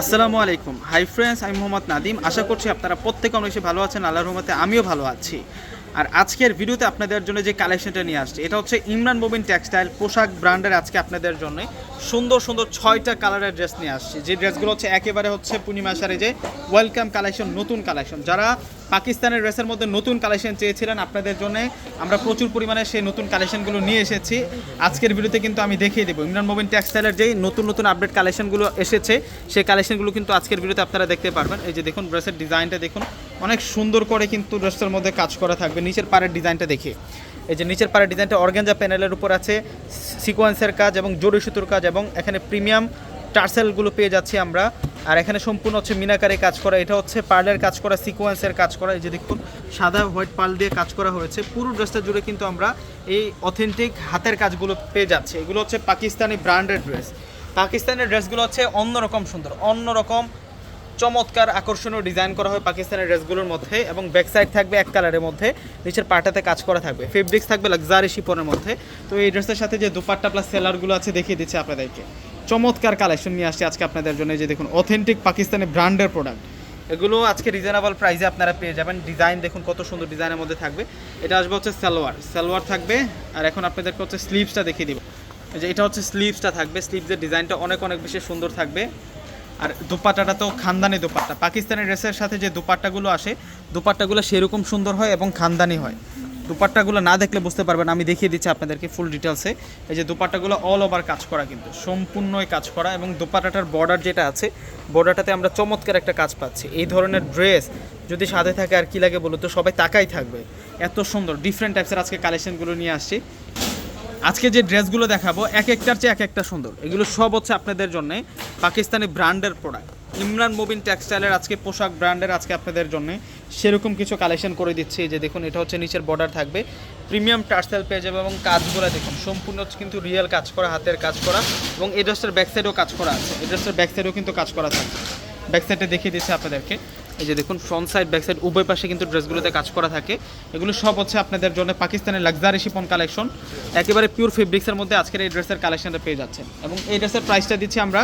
আসসালামু আলাইকুম। Hi friends আমি মোহাম্মদ নাদিম। আশা করছি আপনারা প্রত্যেকে অনেক ভালো আছেন, আল্লাহর রহমতে আমিও ভালো আছি। আর আজকের ভিডিওতে আপনাদের জন্য যে কালেকশনটা নিয়ে আসছে, এটা হচ্ছে ইমরান মোবিন টেক্সটাইল পোশাক ব্র্যান্ডের আজকে আপনাদের জন্য সুন্দর সুন্দর ছয়টা কালারের ড্রেস নিয়ে আসছি। যে ড্রেসগুলো হচ্ছে একেবারে হচ্ছে পূর্ণিমা সারে যে ওয়েলকাম কালেকশন নতুন কালেকশন যারা পাকিস্তানের ড্রেসের মধ্যে নতুন কালেকশন চেয়েছিলেন, আপনাদের জন্য আমরা প্রচুর পরিমাণে সেই নতুন কালেকশনগুলো নিয়ে এসেছি। আজকের ভিডিওতে কিন্তু আমি দেখিয়ে দেবো। ইমরান মোবিন টেক্সটাইলের যেই নতুন নতুন আপডেট কালেকশনগুলো এসেছে, সেই কালেকশনগুলো কিন্তু আজকের ভিডিওতে আপনারা দেখতে পারবেন। এই যে দেখুন ড্রেসের ডিজাইনটা দেখুন। অনেক সুন্দর করে কিন্তু ড্রেসটার মধ্যে কাজ করা থাকবে। নিচের পাড়ের ডিজাইনটা দেখে। এই যে নিচের পাড়ের ডিজাইনটা অর্গানজা প্যানেলের উপর আছে সিকোয়েন্সের কাজ এবং জড়ি সুতোর কাজ এবং এখানে প্রিমিয়াম টার্সেলগুলো পেয়ে যাচ্ছি আমরা। আর এখানে সম্পূর্ণ হচ্ছে মিনাকারে কাজ করা, এটা হচ্ছে পার্লের কাজ করা সিকোয়েন্সের কাজ করা। এই যে দেখুন, সাদা হোয়াইট পার্ল দিয়ে কাজ করা হয়েছে। পুরো ড্রেসটা জুড়ে কিন্তু আমরা এই অথেন্টিক হাতের কাজগুলো পেয়ে যাচ্ছি। এগুলো হচ্ছে পাকিস্তানি ব্র্যান্ডেড ড্রেস পাকিস্তানের ড্রেসগুলো হচ্ছে অন্যরকম সুন্দর, অন্যরকম চমৎকার আকর্ষণীয় ডিজাইন করা হয় পাকিস্তানের ড্রেসগুলোর মধ্যে এবং ব্যাক সাইড থাকবে এক কালারের মধ্যে, নিচের পাটাতে কাজ করা থাকবে। ফেব্রিক্স থাকবে লাক্সারি শিপনের মধ্যে। তো এই ড্রেসের সাথে যে দুপাট্টা প্লাস সেলারগুলো আছে দেখিয়ে দিচ্ছে আপনাদেরকে। চমৎকার কালেকশন নিয়ে আসছে আজকে আপনাদের জন্য। যে দেখুন অথেন্টিক পাকিস্তানি ব্র্যান্ডের প্রোডাক্ট এগুলো আজকে রিজনেবল প্রাইসে আপনারা পেয়ে যাবেন। ডিজাইন দেখুন কত সুন্দর ডিজাইনের মধ্যে থাকবে। এটা আসবে হচ্ছে সালোয়ার। সালোয়ার থাকবে। আর এখন আপনাদেরকে হচ্ছে স্লিভসটা দেখিয়ে দিব। যে এটা হচ্ছে স্লিভসটা থাকবে। স্লিভসের ডিজাইনটা অনেক অনেক বেশি সুন্দর থাকবে। আর দুপাট্টাটা তো খানদানি দুপাট্টা। পাকিস্তানি ড্রেসের সাথে যে দুপাট্টাগুলো আসে, দুপাট্টাগুলো সেরকম সুন্দর হয় এবং খানদানি হয়। দুপাট্টাগুলো না দেখলে বুঝতে পারবেন, আমি দেখিয়ে দিচ্ছি আপনাদেরকে ফুল ডিটেলসে এই যে দুপাট্টাগুলো অল ওভার কাজ করা কিন্তু, সম্পূর্ণই কাজ করা এবং দুপাট্টাটার বর্ডার যেটা আছে বর্ডারটাতে আমরা চমৎকার একটা কাজ পাচ্ছি। এই ধরনের ড্রেস যদি সাথে থাকে আর কি লাগে বলো তো, সবাই তাকাই থাকবে। এত সুন্দর ডিফারেন্ট টাইপসের আজকে কালেকশনগুলো নিয়ে আসছি। আজকে যে ড্রেসগুলো দেখাবো, এক একটার চেয়ে এক একটা সুন্দর। এগুলো সব হচ্ছে আপনাদের জন্য পাকিস্তানি ব্র্যান্ডের প্রোডাক্ট ইমরান মোবিন টেক্সটাইলের আজকে পোশাক ব্র্যান্ডের আজকে আপনাদের জন্য সেরকম কিছু কালেকশন করে দিচ্ছি। যে দেখুন, এটা হচ্ছে নিচের বর্ডার থাকবে। প্রিমিয়াম টার্সেল পেয়ে যাবে এবং কাজগুলো দেখুন, সম্পূর্ণ কিন্তু রিয়েল কাজ করা, হাতের কাজ করা এবং এই ড্রেসটার ব্যাক সাইডেও কাজ করা আছে। এই ড্রেসটার ব্যাক সাইডেও কিন্তু কাজ করা থাকবে। ব্যাক সাইডে দেখিয়ে দিচ্ছে আপনাদেরকে। এই যে দেখুন ফ্রন্ট সাইড ব্যাক সাইড উভয় পাশে কিন্তু ড্রেসগুলোতে কাজ করা থাকে। এগুলো সব হচ্ছে আপনাদের জন্য পাকিস্তানের লাক্সারি শিপন কালেকশন একেবারে পিওর ফেব্রিক্সের মধ্যে আজকের এই ড্রেসের কালেকশনটা পেয়ে যাচ্ছেন। এবং এই ড্রেসের প্রাইসটা দিচ্ছি আমরা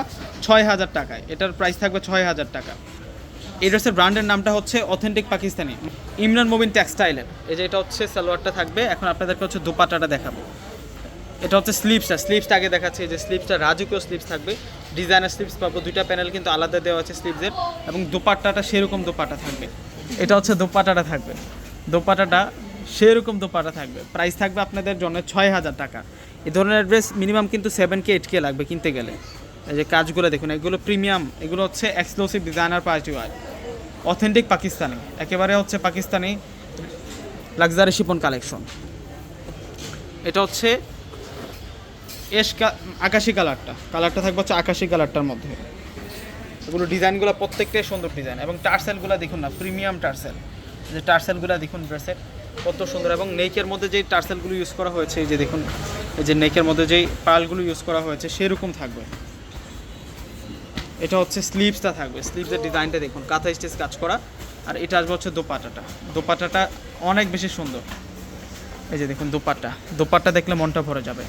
ছয় হাজার টাকায়। এটার প্রাইস থাকবে ছয় হাজার টাকা। এই ড্রেসের ব্র্যান্ডের নামটা হচ্ছে অথেন্টিক পাকিস্তানি। ইমরান মোবিন টেক্সটাইলের এই যে এটা হচ্ছে সালোয়ারটা থাকবে। এখন আপনাদেরকে হচ্ছে দুপাটাটা দেখাবো। এটা হচ্ছে স্লিপসটা স্লিপসটা আগে দেখাচ্ছি যে স্লিপসটা রাজকীয় স্লিপস থাকবে। ডিজাইনার স্লিপস পাবো, দুইটা প্যানেল কিন্তু আলাদা দেওয়া আছে স্লিপসের এবং দোপাট্টাটা সেরকম দোপাট্টা থাকবে। এটা হচ্ছে দোপাট্টাটা থাকবে। দোপাট্টাটা সেরকম দোপাট্টা থাকবে। প্রাইস থাকবে আপনাদের জন্য ছয় হাজার টাকা। এই ধরনের ড্রেস মিনিমাম কিন্তু সেভেন কে এইট কে লাগবে কিনতে গেলে। এই যে কাজগুলো দেখুন, এগুলো প্রিমিয়াম এগুলো হচ্ছে exclusive designer party wear authentic Pakistani. একেবারে হচ্ছে পাকিস্তানি লাক্সারি শিপন কালেকশন এটা হচ্ছে এস আকাশি কালারটা। কালারটা থাকবে হচ্ছে আকাশি কালারটার মধ্যে। এগুলো ডিজাইনগুলো প্রত্যেকটাই সুন্দর ডিজাইন এবং টার্সেলগুলো দেখুন না, প্রিমিয়াম টার্সেল। যে টার্সেলগুলো দেখুন ড্রেসের, কত সুন্দর এবং নেকের মধ্যে যেই টার্সেলগুলো ইউজ করা হয়েছে, এই যে দেখুন, এই যে নেকের মধ্যে যেই পার্লগুলো ইউজ করা হয়েছে, সেরকম থাকবে। এটা হচ্ছে স্লিভসটা থাকবে। স্লিভসের ডিজাইনটা দেখুন, কাঁথা স্টেজ কাজ করা, আর এটা আসবে হচ্ছে দোপাটাটা দোপাটাটা অনেক বেশি সুন্দর। এই যে দেখুন দোপাট্টা। দোপাট্টা দেখলে মনটা ভরে যাবে।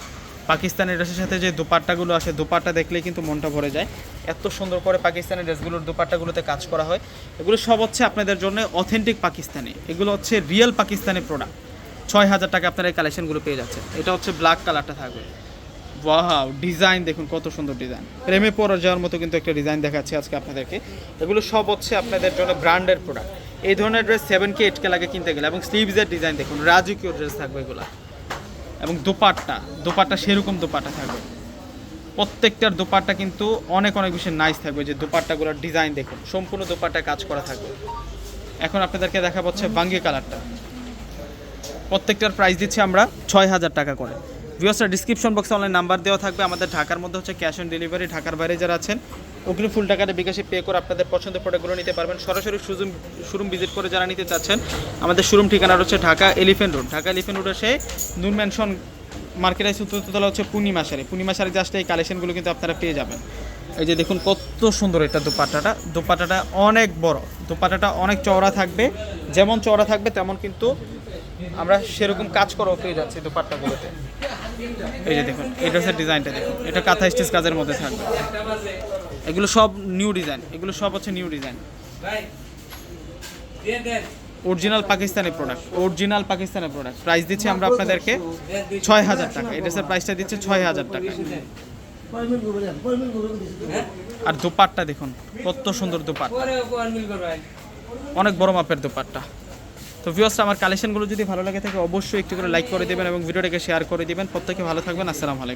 পাকিস্তানি ড্রেসের সাথে যে দোপাট্টাগুলো আসে দোপাট্টা দেখলেই কিন্তু মনটা ভরে যায়। এত সুন্দর করে পাকিস্তানি ড্রেসগুলোর দোপাট্টাগুলোতে কাজ করা হয়। এগুলো সব হচ্ছে আপনাদের জন্য অথেন্টিক পাকিস্তানি। এগুলো হচ্ছে রিয়েল পাকিস্তানি প্রোডাক্ট ছয় হাজার টাকা আপনারা এই কালেকশনগুলো পেয়ে যাচ্ছেন। এটা হচ্ছে ব্ল্যাক কালারটা থাকবে। ওয়াও ডিজাইন দেখুন, কত সুন্দর ডিজাইন প্রেমে পড়ে যাওয়ার মতো কিন্তু একটা ডিজাইন দেখাচ্ছি আজকে আপনাদেরকে। এগুলো সব হচ্ছে আপনাদের জন্য ব্র্যান্ডের প্রোডাক্ট এই ধরনের dress seven K eight K লাগে কিনতে গেলে। এবং স্লিভসের ডিজাইন দেখুন, রাজকীয় ড্রেস থাকবে এগুলো। এবং দোপাট্টা। দোপাট্টা সেরকম দোপাট্টা থাকবে। প্রত্যেকটার দোপাট্টা কিন্তু অনেক অনেক বেশি নাইস থাকবে যে দোপাট্টাগুলোর ডিজাইন দেখুন সম্পূর্ণ দোপাট্টা কাজ করা থাকবে। এখন আপনাদেরকে দেখা হচ্ছে বাঙ্গি কালারটা প্রত্যেকটার প্রাইস দিচ্ছি আমরা ছয় হাজার টাকা করে। ভিওসটা ডিসক্রিপশন বক্সে অনলাইন নাম্বার দেওয়া থাকবে। আমাদের ঢাকার মধ্যে হচ্ছে ক্যাশ অন ডেলিভারি ঢাকার বাইরে যারা আছেন অগ্নি ফুল টাকাটা বিকাশে পে করে আপনাদের পছন্দের প্রোডাক্টগুলো নিতে পারবেন। সরাসরি শোরুম শোরুম ভিজিট করে যারা নিতে চাচ্ছেন, আমাদের শোরুম ঠিকানা হচ্ছে Dhaka Elephant Road Dhaka Elephant রোডে সে নুন ম্যানশন মার্কেটের সূত্রতলা হচ্ছে পূর্ণিমা সারে। পূর্ণিমা সারে জাস্ট এই কালেকশনগুলো কিন্তু আপনারা পেয়ে যাবেন। এই যে দেখুন কত সুন্দর এটা দোপাট্টাটা দোপাট্টাটা অনেক বড়। দোপাট্টাটা অনেক চওড়া থাকবে। যেমন চওড়া থাকবে, তেমন কিন্তু আমরা সেরকম কাজ করাও পেয়ে যাচ্ছি দোপাট্টাগুলোতে। এই যে দেখুন, এই ড্রেসের ডিজাইনটা দেখুন। এটা কাঁথা স্টিচ কাজের মধ্যে থাকবে। এগুলো সব নিউ ডিজাইন, এগুলো সব হচ্ছে new design. Original Pakistani product original Pakistani product price দিচ্ছি আমরা আপনাদেরকে ছয় হাজার টাকা। এই ড্রেসের প্রাইসটা দিচ্ছে ছয় হাজার টাকা। আর দোপাট্টা দেখুন, কত সুন্দর দোপাট পরে কোন মিল করবেন অনেক বড় মাপের দোপাট্টা। তো ভিউয়ার্স আমার কালেকশনগুলো যদি ভালো লাগে থাকে, অবশ্যই একটু করে লাইক করে দেবেন এবং ভিডিওটাকে শেয়ার করে দেবেন। প্রত্যেকে ভালো থাকবেন। আসসালামু